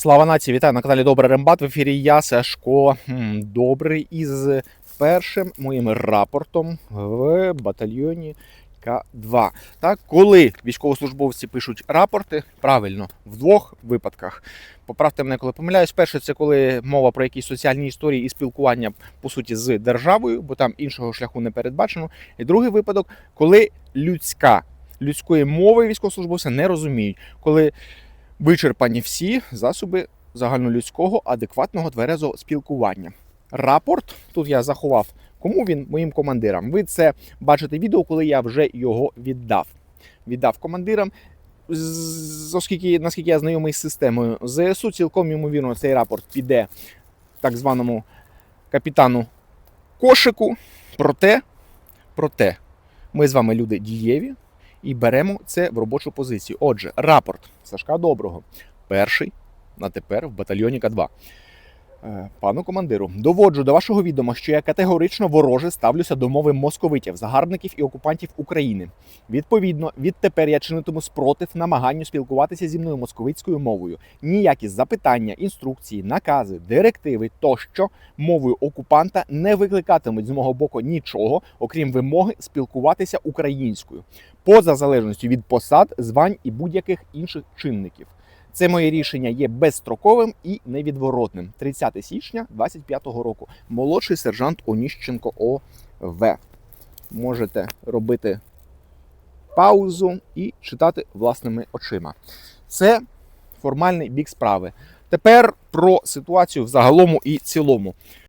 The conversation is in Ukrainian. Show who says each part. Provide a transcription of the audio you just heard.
Speaker 1: Слава нації, вітаю на каналі Добрий Рембат. В ефірі я, Сашко Добрий із першим моїм рапортом в батальйоні К2. Так, коли військовослужбовці пишуть рапорти, правильно, в двох випадках. Поправте мене, коли помиляюсь. Перше, це коли мова про якісь соціальні історії і спілкування по суті з державою, бо там іншого шляху не передбачено. І другий випадок, коли людська людської мови військовослужбовця не розуміють, коли вичерпані всі засоби загальнолюдського адекватного тверезого спілкування. Рапорт тут я заховав. Кому він моїм командирам? Ви це бачите відео, коли я вже його віддав. Віддав командирам. Оскільки, наскільки я знайомий з системою ЗСУ, цілком ймовірно, цей рапорт піде так званому капітану кошику. Проте, проте, ми з вами люди дієві, і беремо це в робочу позицію. Отже, рапорт Сашка Доброго, перший на тепер в батальйоні К2. Е, Пану командиру, доводжу до вашого відома, що я категорично вороже ставлюся до мови московитів, загарбників і окупантів України. Відповідно, відтепер я чинитиму спротив намаганню спілкуватися зі мною московицькою мовою. Ніякі запитання, інструкції, накази, директиви тощо мовою окупанта не викликатимуть з мого боку нічого, окрім вимоги спілкуватися українською поза залежністю від посад, звань і будь-яких інших чинників. Це моє рішення є безстроковим і невідворотним. 30 січня 25-го року. Молодший сержант Оніщенко ОВ. Можете робити паузу і читати власними очима. Це формальний бік справи. Тепер про ситуацію в загалому і цілому.